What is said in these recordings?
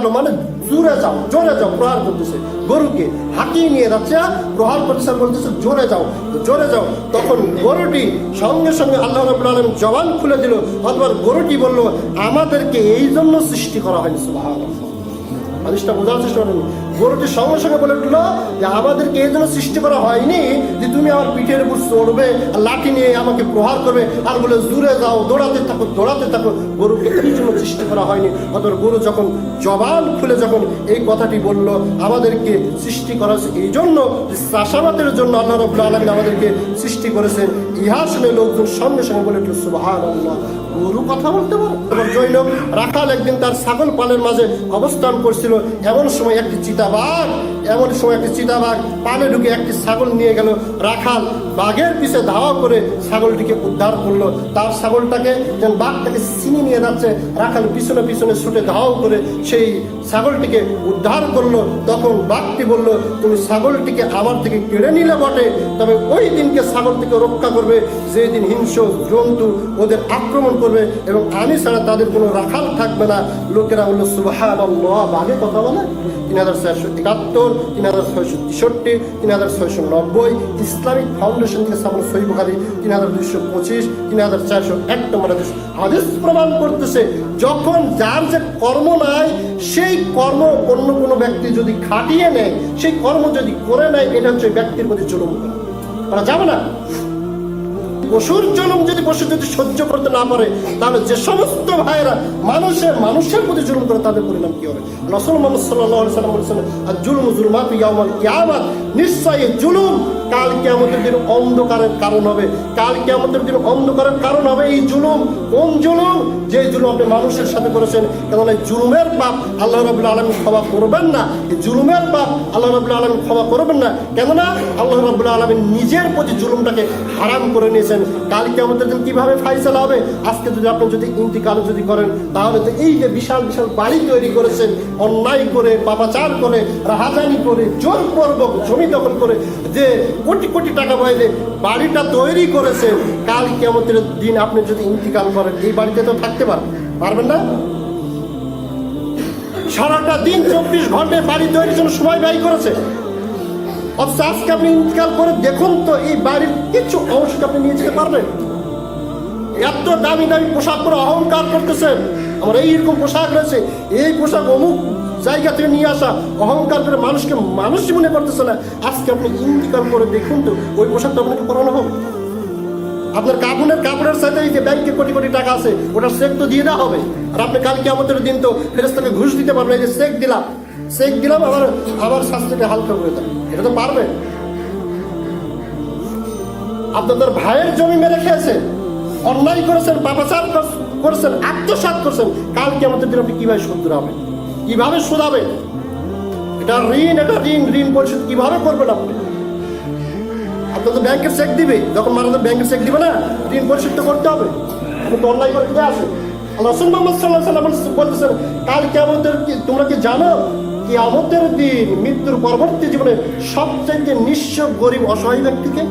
লাগল মানে জোরে যাও জোরে যাও, প্রহার করতেছে। গরুকে নিয়ে যাচ্ছে প্রহার করতেছে বলতেছে, জোরে যাও জোরে যাও। তখন গরুটি সঙ্গে সঙ্গে আল্লাহ রবুল আলম জবান খুলে দিল অথবা গরুটি বলল, আমাদেরকে এই জন্য সৃষ্টি করা হয়নি, সুবহানাল্লাহ। মানুষটা বোঝার চেষ্টা করেন। গরুটি সঙ্গে সঙ্গে বলে উঠল যে আমাদেরকে এই জন্য সৃষ্টি করা হয়নি যে তুমি আমার পিঠের উপর চড়বে, আর লাঠি নিয়ে আমাকে প্রহার করবে, আর বলে জুড়ে যাও, দৌড়াতে থাকো দৌড়াতে থাকো। গরুকে এই জন্য সৃষ্টি করা হয়নি। অথবা গরু যখন জবান খুলে যখন এই কথাটি বলল, আমাদেরকে সৃষ্টি করা এই জন্য চাষাবাদের জন্য আল্লাহ রবুল্লা আলমিন আমাদেরকে সৃষ্টি করেছেন ইহা শুনে লোকজন সঙ্গে সঙ্গে বলে উঠল সুবাহান আল্লাহ গরু কথা বলতে পারে? জৈনব রাখাল একদিন তার ছাগল পালের মাঝে অবস্থান করছিল। এমন সময় একটি চিতাবাঘ, এমন সময় একটি চিতাবাঘ পানে ঢুকে একটি ছাগল নিয়ে গেল রাখাল। বাঘের পিছে ধাওয়া করে ছাগলটিকে উদ্ধার করল। তার ছাগলটাকে যেন বাঘটাকে চিনি নিয়ে যাচ্ছে, রাখাল পিছনে পিছনে ছুটে ধাওয়া করে সেই ছাগলটিকে উদ্ধার করল। তখন বাঘটি বলল, তুমি ছাগলটিকে আমার থেকে কেড়ে নিলে বটে, তবে ওই দিনকে ছাগল থেকে রক্ষা করবে। যেই দিন হিংস্র জন্তু ওদের আক্রমণ করবে এবং আমি ছাড়া তাদের কোনো রাখাল থাকবে না। লোকেরা বলল সুবাহান বাঘে কথা বলে। তিন হাজার চারশো একাত্তর তিন হাজার ছয়শো তেষট্টি, তিন হাজার ছয়শো নব্বই, ইসলামিক ফাউন্ডেশন থেকে স্থাপন সই বুখারি তিন হাজার দুইশো পঁচিশ, তিন হাজার চারশো এক নম্বর হাদিস। হাদিস প্রমাণ করতেছে, যখন যার যে কর্ম নাই, সেই কর্ম অন্য কোনো ব্যক্তি যদি খাটিয়ে নেয়, সেই কর্ম যদি করে নেয়, এটা হচ্ছে ব্যক্তির প্রতি জুলুম। করা যাবে না। পশুর জন্ম যদি পশু যদি সহ্য করতে না পারে, তাহলে যে সমস্ত ভাইয়েরা মানুষের মানুষের প্রতি জুলুম করে, তাদের পরিণাম কি হবে? রসুল মানুষ সাল্লাহ সাল্লাম বলেছেন আর জুলুম জুলমাত নিশ্চয়ই জুলুম কাল কেমতের দিন অন্ধকারের কারণ হবে। কাল কেমতের দিন অন্ধকারের কারণ হবে এই জুলুম। কোন জুলুম? যে জুলুম আপনি মানুষের সাথে করেছেন কেননা এই জুলুমের পাপ আল্লাহ রবুল্লা আলমী ক্ষমা করবেন না। এই জুলুমের পাপ আল্লাহ রবুল্লা আলমী ক্ষমা করবেন না। কেননা আল্লাহ রবুল্লা আলমী নিজের প্রতি জুলুমটাকে হারাম করে নিয়েছেন। কাল কেমতের দিন কীভাবে ফাইসালা হবে? আজকে যদি আপনি যদি ইন্তিকাল যদি করেন, তাহলে তো এই যে বিশাল বিশাল বাড়ি তৈরি করেছেন, অন্যায় করে, পাপাচার করে, রাহাজানি করে জোর জোরপূর্বক জমি দখল করে, যে কোটি কোটি টাকা বাইরে বাড়িটা তৈরি করেছেন কাল কেমতের দিন আপনি যদি ইন্তিকাল করেন, এই বাড়িতে তো থাকতে পারবেন। পারবেন না? সারাটা দিন চব্বিশ ঘন্টায় বাড়ি তৈরির জন্য সময় ব্যয় করেছে। অথচ আজকে আপনি ইন্তিকাল করে দেখুন তো, এই বাড়ির কিছু অংশকে আপনি নিয়ে যেতে পারবেন? এত দামি দামি পোশাক পরে অহংকার করতেছেন। আমার এইরকম পোশাক রয়েছে, এই পোশাক অমুক জায়গা থেকে নিয়ে আসা অহংকার করে মানুষকে মানুষই মনে করতেছে না। আজকে আপনি ইন্তিকাল করে দেখুন তো, ওই পোশাকটা আপনাকে পরানো হবে। আপনার কাপড়ের কাপড়ের সাথে এই যে ব্যাংকে কোটি কোটি টাকা আছে, ওটা চেক তো দিয়ে দেওয়া হবে। আর আপনি কালকে আমাদের দিন তো ফেরেস্তাকে ঘুষ দিতে পারবেন, এই যে চেক দিলাম। চেক দিলাম, আবার আবার শাস্তিটা হালকা করে দেন এটা তো পারবে। আপনাদের ভাইয়ের জমি মেরে খেয়েছে, অন্যায় করেছেন, পাপাচার কর- করেছেন, আত্মসাৎ করেছেন। কালকে আমাদের দিন আপনি কীভাবে সুদ হবে কীভাবে সুদাবেন এটা ঋণ এটা ঋণ ঋণ পরিশোধ কীভাবে করবেন আপনি আপনার তো ব্যাংকের চেক দিবে। যখন মারা ব্যাংকের চেক দিবে না, ঋণ পরিশোধ তো করতে হবে। আপনি তো অনলাইন করে কোথায় আসে। রসুল মোহাম্মদ সাল্লাহ সাল্লাম বলতেছেন কাল কেমতের তোমরা কি জানো কি আমাদের দিন মৃত্যুর পরবর্তী জীবনে সবচেয়ে নিঃস্ব গরিব অসহায় ব্যক্তিকে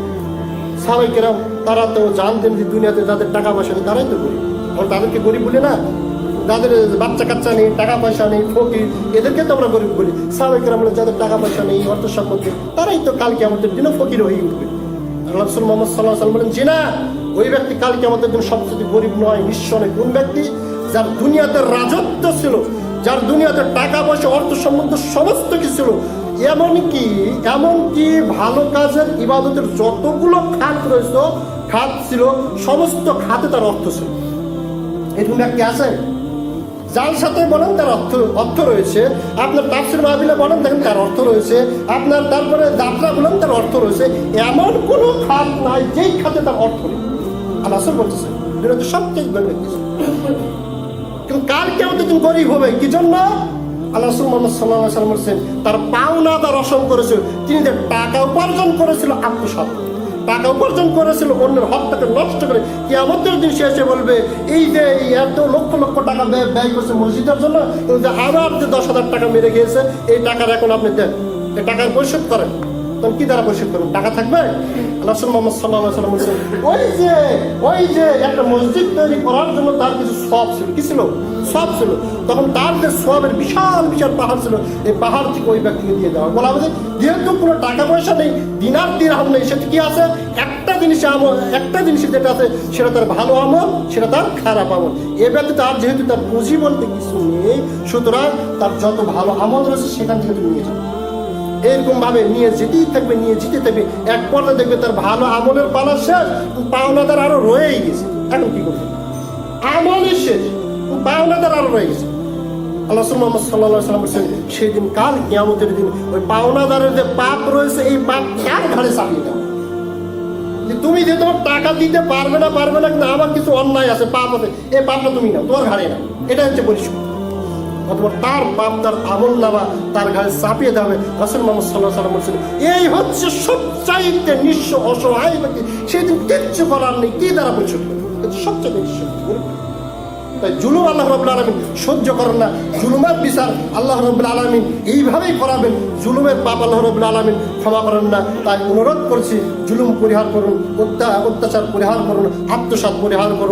সাবাই কেরাম তারা তো জানতেন যে দুনিয়াতে যাদের টাকা পয়সা নেই তারাই তো গরিব। তাদেরকে গরিব বলে না যাদের বাচ্চা কাচ্চা নেই টাকা পয়সা নেই, ফকির, এদেরকে তো আমরা গরিব বলি। সাবেক আমরা যাদের টাকা পয়সা নেই, অর্থ সম্পত্তি তারাই তো কালকে আমাদের দিনও ফকির হয়ে উঠবে। রসুল মোহাম্মদ সাল্লাহ সাল্লাম বলেন যে না ওই ব্যক্তি কালকে আমাদের দিন সবচেয়ে গরিব নয়, নিঃস্ব নয়, কোন ব্যক্তি? যার দুনিয়াতে রাজত্ব ছিল, যার দুনিয়াতে টাকা পয়সা অর্থ সম্বন্ধ সমস্ত কিছু ছিল, এমনকি এমনকি ভালো কাজের ইবাদতের যতগুলো খাত রয়েছে, খাত ছিল, সমস্ত খাতে তার অর্থ ছিল। এরকম ব্যক্তি আছে? যার সাথে বলেন তার অর্থ অর্থ রয়েছে। আপনার তাফসির মাহবিলে বলেন, দেখেন তার অর্থ রয়েছে। আপনার তারপরে যাত্রা বলেন, তার অর্থ রয়েছে। এমন কোনো খাত নাই, যেই খাতে তার অর্থ নেই। আর আসল বলতেছে এটা হচ্ছে সবচেয়ে কিন্তু কার কেমন তুমি গরিব হবে? কি জন্য? আল্লাহ মোহাম্মদ সাল্লাহ সাল্লাম বলছেন, তার পাওনা তার অসম করেছিল। তিনি যে টাকা উপার্জন করেছিল, আত্মসাৎ। টাকা উপার্জন করেছিল, অন্যের হকটাকে নষ্ট করে কি আমাদের দিন সে এসে বলবে, এই যে এত লক্ষ লক্ষ টাকা ব্যয় করছে মসজিদের জন্য যে আবার যে দশ হাজার টাকা মেরে গিয়েছে এই টাকার এখন আপনি দেন। এই টাকার পরিশোধ করেন। তখন কি দ্বারা পরিশোধ করবেন টাকা থাকবে? মোহাম্মদ সাল্লাহ সাল্লাম বলছেন, ওই যে ওই যে একটা মসজিদ তৈরি করার জন্য তার কিছু সব ছিল। কি ছিল? সব ছিল। তখন তার যে সবের বিশাল বিশাল পাহাড় ছিল, এই পাহাড় থেকে ওই ব্যক্তিকে দিয়ে দেওয়া বলা হবে যেহেতু কোনো টাকা পয়সা নেই, দিনার দিন দিরহাম নেই, সেটা কি আছে? একটা জিনিস আমল, একটা জিনিস যেটা আছে, সেটা তার ভালো আমল, সেটা তার খারাপ আমল। এ ব্যক্তি তার যেহেতু তার পুঁজি বলতে কিছু নেই, সুতরাং তার যত ভালো আমল রয়েছে, সেখান থেকে তুমি নিয়ে যাবে এরকম ভাবে নিয়ে যেতেই থাকবে, নিয়ে যেতে থাকবে। এক পর্যায়ে দেখবে তার ভালো আমলের পালা শেষ পাওনাদার আরও রয়েই গেছে। এখন কি করবে? আমলই শেষ পাওনাদার আরও রয়ে গেছে। আল্লাহ মোহাম্মদ সাল্লাহ সাল্লাম বলছেন সেই দিন কাল কিয়ামতের দিন ওই পাওনাদারের যে পাপ রয়েছে, এই পাপ কার ঘাড়ে চাপিয়ে দেওয়া তুমি যে তোমার টাকা দিতে পারবে না পারবে না, কিন্তু আমার কিছু অন্যায় আছে, পাপ আছে, এই পাপটা তুমি নাও, তোমার ঘাড়ে না এটা হচ্ছে পরিষ্কার অথবা তার পাপ তার আমল নামা তার ঘাড়ে চাপিয়ে দেওয়া হবে। মোহাম্মদ সাল্লাহ সাল্লাম বলছেন, এই হচ্ছে সবচাইতে নিঃস্ব অসহায় ব্যক্তি। সেদিন কিচ্ছু করার নেই, কি দ্বারা পরিশোধ সবচেয়ে নিঃস্ব তাই জুলুম আল্লাহ রবুল্লা আলমিন সহ্য করেন না। জুলুমের বিচার আল্লাহ রবুল্লা আলমিন এইভাবেই করাবেন। জুলুমের পাপ আল্লাহ রবুল্লা আলমিন ক্ষমা করেন না। তাই অনুরোধ করছি, জুলুম পরিহার করুন অত্যা- অত্যাচার পরিহার করুন আত্মসাত পরিহার করুন।